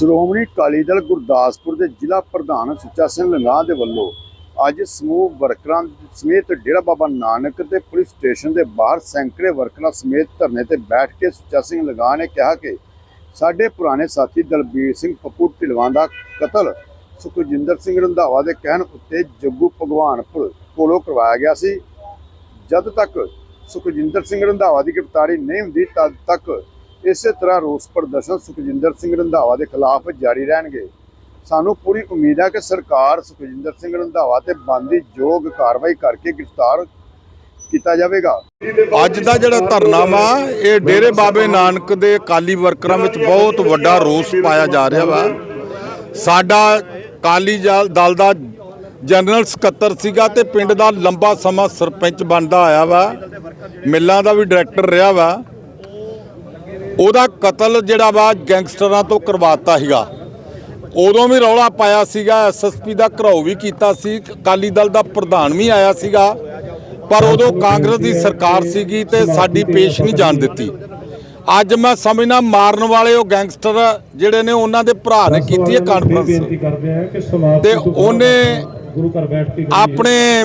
ਸ਼੍ਰੋਮਣੀ ਅਕਾਲੀ ਦਲ ਗੁਰਦਾਸਪੁਰ ਦੇ ਜ਼ਿਲ੍ਹਾ ਪ੍ਰਧਾਨ ਸੁੱਚਾ ਸਿੰਘ ਲੰਗਾ ਦੇ ਵੱਲੋਂ ਅੱਜ ਸਮੂਹ ਵਰਕਰਾਂ ਸਮੇਤ ਡੇਰਾ ਬਾਬਾ ਨਾਨਕ ਦੇ ਪੁਲਿਸ ਸਟੇਸ਼ਨ ਦੇ ਬਾਹਰ ਸੈਂਕੜੇ ਵਰਕਰਾਂ ਸਮੇਤ ਧਰਨੇ ਤੇ ਬੈਠ ਕੇ ਸੁੱਚਾ ਸਿੰਘ ਲੰਗਾ ਨੇ ਕਿਹਾ ਕਿ ਸਾਡੇ ਪੁਰਾਣੇ ਸਾਥੀ ਦਲਬੀਰ ਸਿੰਘ ਪੱਪੂ ਢਿਲਵਾਂ ਦਾ ਕਤਲ ਸੁਖਜਿੰਦਰ ਸਿੰਘ ਰੰਧਾਵਾ ਦੇ ਕਹਿਣ ਉੱਤੇ ਜੱਗੂ ਭਗਵਾਨਪੁਰ ਕੋਲੋਂ ਕਰਵਾਇਆ ਗਿਆ ਸੀ। ਜਦ ਤੱਕ ਸੁਖਜਿੰਦਰ ਸਿੰਘ ਰੰਧਾਵਾ ਦੀ ਗ੍ਰਿਫਤਾਰੀ ਨਹੀਂ ਹੁੰਦੀ, ਤਦ ਤੱਕ ਇਸੇ ਤਰ੍ਹਾਂ ਰੋਸ ਪ੍ਰਦਰਸ਼ਨ ਸੁਖਜਿੰਦਰ ਸਿੰਘ ਰੰਧਾਵਾ ਦੇ ਖਿਲਾਫ ਜਾਰੀ ਰਹਿਣਗੇ। ਸਾਨੂੰ ਪੂਰੀ ਉਮੀਦ ਹੈ ਕਿ ਸਰਕਾਰ ਸੁਖਜਿੰਦਰ ਸਿੰਘ ਰੰਧਾਵਾ ਤੇ ਬੰਦੀ ਯੋਗ ਕਾਰਵਾਈ ਕਰਕੇ ਗ੍ਰਿਫਤਾਰ ਕੀਤਾ ਜਾਵੇਗਾ। ਅੱਜ ਦਾ ਜਿਹੜਾ ਧਰਨਾ ਵਾ ਇਹ ਡੇਰੇ ਬਾਬੇ ਨਾਨਕ ਦੇ ਕਾਲੀ ਵਰਕਰਾਂ ਵਿੱਚ ਬਹੁਤ ਵੱਡਾ ਰੋਸ ਪਾਇਆ ਜਾ ਰਿਹਾ ਵਾ। ਸਾਡਾ ਕਾਲੀ ਜਲ- ਦਲ ਦਾ ਜਨਰਲ ਸਕੱਤਰ ਸੀਗਾ ਤੇ ਪਿੰਡ ਦਾ ਲੰਬਾ ਸਮਾਂ ਸਰਪੰਚ ਬਣਦਾ ਆਇਆ ਵਾ। ਮਿੱਲਾਂ ਦਾ ਵੀ ਡਾਇਰੈਕਟਰ ਰਿਹਾ ਵਾ। ਉਹਦਾ ਕਤਲ ਜਿਹੜਾ ਵਾ ਗੈਂਗਸਟਰਾਂ ਤੋਂ ਕਰਵਾਤਾ ਸੀਗਾ। ਉਦੋਂ ਵੀ ਰੌਲਾ ਪਾਇਆ ਸੀਗਾ ਐਸਐਸਪੀ ਦਾ ਘਰਾਓ ਵੀ ਕੀਤਾ ਸੀ ਅਕਾਲੀ ਦਲ ਦਾ ਪ੍ਰਧਾਨ ਵੀ ਆਇਆ ਸੀਗਾ ਪਰ ਉਦੋਂ ਕਾਂਗਰਸ ਦੀ ਸਰਕਾਰ ਸੀਗੀ ਤੇ ਸਾਡੀ ਪੇਸ਼ ਨਹੀਂ ਜਾਣ ਦਿੱਤੀ। ਅੱਜ ਮੈਂ ਸਮਝਣਾ ਮਾਰਨ ਵਾਲੇ ਉਹ ਗੈਂਗਸਟਰ ਜਿਹੜੇ ਨੇ ਉਹਨਾਂ ਦੇ ਭਰਾ ਨੇ ਕੀਤੀ ਹੈ ਕਾਨਫਰੰਸ ਬੇਨਤੀ ਕਰਦੇ ਆ ਕਿ ਸਮਾਪਤੀ ਤੇ ਉਹਨੇ। ਆਪਣੇ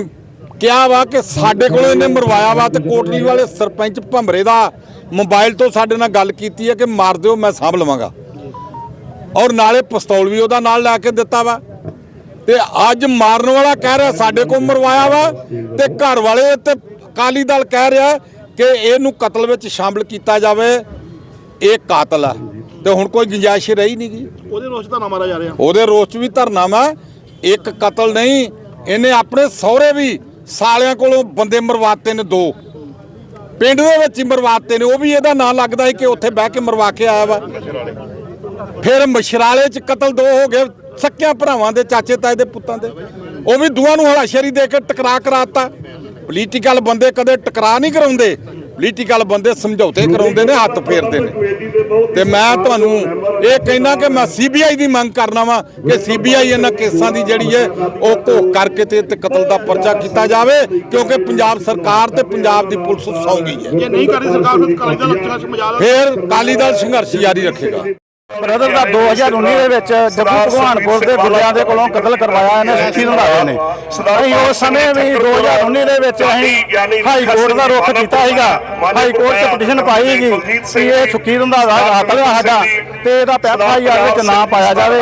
ਕਿਹਾ ਵਾ ਕਿ ਸਾਡੇ ਕੋਲ ਇਹਨੇ ਮਰਵਾਇਆ ਵਾ ਤੇ ਕੋਟਲੀ ਵਾਲੇ ਸਰਪੰਚ ਭੰਬਰੇ ਦਾ ਮੋਬਾਈਲ ਤੋਂ ਸਾਡੇ ਨਾਲ ਗੱਲ ਕੀਤੀ ਹੈ ਕਿ ਮਾਰ ਦਿਓ ਮੈਂ ਸਾਂਭ ਲਵਾਂਗਾ। ਔਰ ਨਾਲੇ ਪਿਸਤੌਲ ਵੀ ਉਹਦਾ ਨਾਲ ਲੈ ਕੇ ਦਿੱਤਾ ਵਾ। ਤੇ ਅੱਜ ਮਾਰਨ ਵਾਲਾ ਕਹਿ ਰਿਹਾ ਸਾਡੇ ਕੋਲ ਮਰਵਾਇਆ ਵਾ ਤੇ ਘਰ ਵਾਲੇ ਤੇ ਅਕਾਲੀ ਦਲ ਕਹਿ ਰਿਹਾ ਕਿ ਇਹਨੂੰ ਕਤਲ ਵਿੱਚ ਸ਼ਾਮਲ ਕੀਤਾ ਜਾਵੇ। ਇਹ ਕਾਤਲ ਆ। ਤੇ ਹੁਣ ਕੋਈ ਗੁੰਜਾਇਸ਼ ਰਹੀ ਨਹੀਂ ਗੀ। ਉਹਦੇ ਰੋਸ਼ ਦਾ ਨਾ ਮਾਰਿਆ ਜਾ ਰਿਹਾ। ਉਹਦੇ ਰੋਸ 'ਚ ਵੀ ਧਰਨਾ ਵਾ। ਇੱਕ ਕਤਲ ਨਹੀਂ ਇਹਨੇ ਆਪਣੇ ਸਹੁਰੇ ਵੀ ਸਾਲਿਆਂ ਕੋਲੋਂ ਬੰਦੇ ਮਰਵਾਤੇ ਨੇ ਦੋ। ਪਿੰਡ ਦੇ ਵਿੱਚ ਹੀ ਮਰਵਾਤੇ ਨੇ, ਉਹ ਵੀ ਇਹਦਾ ਨਾਂ ਲੱਗਦਾ ਹੈ ਕਿ ਉੱਥੇ ਬਹਿ ਕੇ ਮਰਵਾ ਕੇ ਆਇਆ ਵਾ। ਫਿਰ ਮਸ਼ਰਾਲੇ 'ਚ ਕਤਲ ਦੋ ਹੋ ਗਏ, ਸੱਕਿਆਂ ਭਰਾਵਾਂ ਦੇ, ਚਾਚੇ ਤਾਏ ਦੇ, ਪੁੱਤਾਂ ਦੇ। ਉਹ ਵੀ ਦੋਵਾਂ ਨੂੰ ਹਲਾਸ਼ੇਰੀ ਦੇ ਕੇ ਟਕਰਾ ਕਰਾਤਾ। ਪੋਲੀਟੀਕਲ ਬੰਦੇ ਕਦੇ ਟਕਰਾ ਨਹੀਂ ਕਰਾਉਂਦੇ। ਪੋਲੀਟੀਕਲ ਬੰਦੇ ਸਮਝੌਤੇ ਕਰਾਉਂਦੇ ਨੇ ਹੱਥ ਫੇਰਦੇ ਨੇ। ਤੇ ਮੈਂ ਤੁਹਾਨੂੰ ਇਹ ਕਹਿਣਾ ਕਿ ਮੈਂ ਸੀਬੀਆਈ ਦੀ ਮੰਗ ਕਰਨਾ ਵਾਂ ਕਿ ਸੀਬੀਆਈ ਇਹਨਾਂ ਕੇਸਾਂ ਦੀ ਜਿਹੜੀ ਹੈ ਉਹ ਘੋਖ ਕਰਕੇ ਤੇ ਤੇ ਕਤਲ ਦਾ ਪਰਚਾ ਕੀਤਾ ਜਾਵੇ ਕਿਉਂਕਿ ਪੰਜਾਬ ਸਰਕਾਰ ਤੇ ਪੰਜਾਬ ਦੀ ਪੁਲਿਸ ਸੌਂ ਗਈ ਹੈ। ਜੇ ਨਹੀਂ ਕਰਦੀ ਸਰਕਾਰ ਫਿਰ ਕਾਲੀ ਦਲ ਸੰਘਰਸ਼ ਜਾਰੀ ਰੱਖੇਗਾ। ਬ੍ਰਦਰ ਦਾ 2019 ਦੇ ਵਿੱਚ ਜੱਗੂ ਭਗਵਾਨਪੁਰ ਦੇ ਗੁੱਲਿਆਂ ਦੇ ਕੋਲੋਂ ਕਤਲ ਕਰਵਾਇਆ ਇਹਨੇ ਸੁੱਖੀ ਰੰਧਾਵੇ ਨੇ। ਅਸੀਂ ਉਸ ਸਮੇਂ ਵੀ 2019 ਦੇ ਵਿੱਚ ਅਸੀਂ ਹਾਈ ਕੋਰਟ ਦਾ ਰੁਖ ਕੀਤਾ ਸੀਗਾ। ਹਾਈ ਕੋਰਟ 'ਚ ਪਟੀਸ਼ਨ ਪਾਈ ਸੀਗੀ ਕਿ ਇਹ ਸੁੱਖੀ ਰੰਧਾਵਾ ਕਾਤਲ ਆ ਸਾਡਾ ਤੇ ਇਹਦਾ ਐਫਆਈਆਰ ਵਿੱਚ ਨਾਂ ਪਾਇਆ ਜਾਵੇ।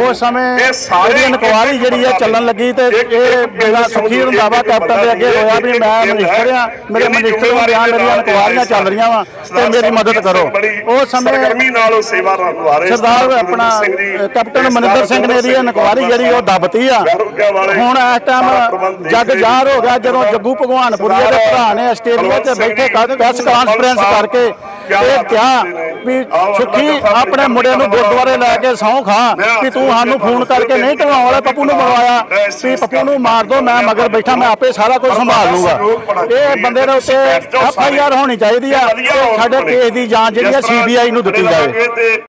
ਉਸ ਸਮੇਂ ਇਹਦੀ ਇਨਕੁਆਰੀ ਜਿਹੜੀ ਹੈ ਚੱਲਣ ਲੱਗੀ ਤੇ ਇਹ ਮੇਰਾ ਸੁੱਖੀ ਰੰਧਾਵਾ ਕੈਪਟਨ ਦੇ ਅੱਗੇ ਹੋਇਆ ਵੀ ਮੈਂ ਮਨਿਸਟਰ ਆ ਮੇਰੇ ਮਨਿਸਟਰ ਨੂੰ ਬਿਆਨ ਮੇਰੀਆਂ ਇਨਕੁਆਰੀਆਂ ਚੱਲ ਰਹੀਆਂ ਵਾ ਤੇ ਮੇਰੀ ਮਦਦ ਕਰੋ। ਉਸ ਸਮੇਂ ਗਰਮੀ ਨਾਲ ਸੇਵਾ ਸਰਦਾਰ ਆਪਣਾ ਕੈਪਟਨ ਮਨਿੰਦਰ ਸਿੰਘ ਨੇ ਦੀ ਇਨਕੁਆਰੀ ਜਿਹੜੀ ਉਹ ਦੱਬਤੀ ਆ। ਹੁਣ ਇਸ ਟਾਈਮ ਜੱਗ ਜ਼ਾਹਰ ਹੋ ਗਿਆ ਜਦੋਂ ਜੱਗੂ ਭਗਵਾਨਪੁਰੀਆ ਦੇ ਭਰਾ ਨੇ ਆਸਟ੍ਰੇਲੀਆ 'ਚ ਬੈਠੇ ਪ੍ਰੈਸ ਕਾਨਫਰੰਸ ਕਰਕੇ ਇਹ ਕਿਹਾ ਵੀ ਸੁਖੀ ਆਪਣੇ ਮੁੰਡੇ ਨੂੰ ਗੁਰਦੁਆਰੇ ਲੈ ਕੇ ਸਹੁੰ ਖਾ ਵੀ ਤੂੰ ਸਾਨੂੰ ਫੋਨ ਕਰਕੇ ਨਹੀਂ ਢਵਾਉਣ ਵਾਲੇ ਪੱਪੂ ਨੂੰ ਮਰਵਾਇਆ ਵੀ ਪੱਪੂ ਨੂੰ ਮਾਰ ਦੋ ਮੈਂ ਮਗਰ ਬੈਠਾ ਮੈਂ ਆਪੇ ਸਾਰਾ ਕੁਝ ਸੰਭਾਲ ਲੂਗਾ ਇਹ ਬੰਦੇ ਦੇ ਉੱਤੇ ਐਫ ਆਈ ਆਰ ਹੋਣੀ ਚਾਹੀਦੀ ਆ ਸਾਡੇ ਕੇਸ ਦੀ ਜਾਂਚ ਜਿਹੜੀ ਆ ਸੀਬੀਆਈ ਨੂੰ ਦਿੱਤੀ ਜਾਵੇ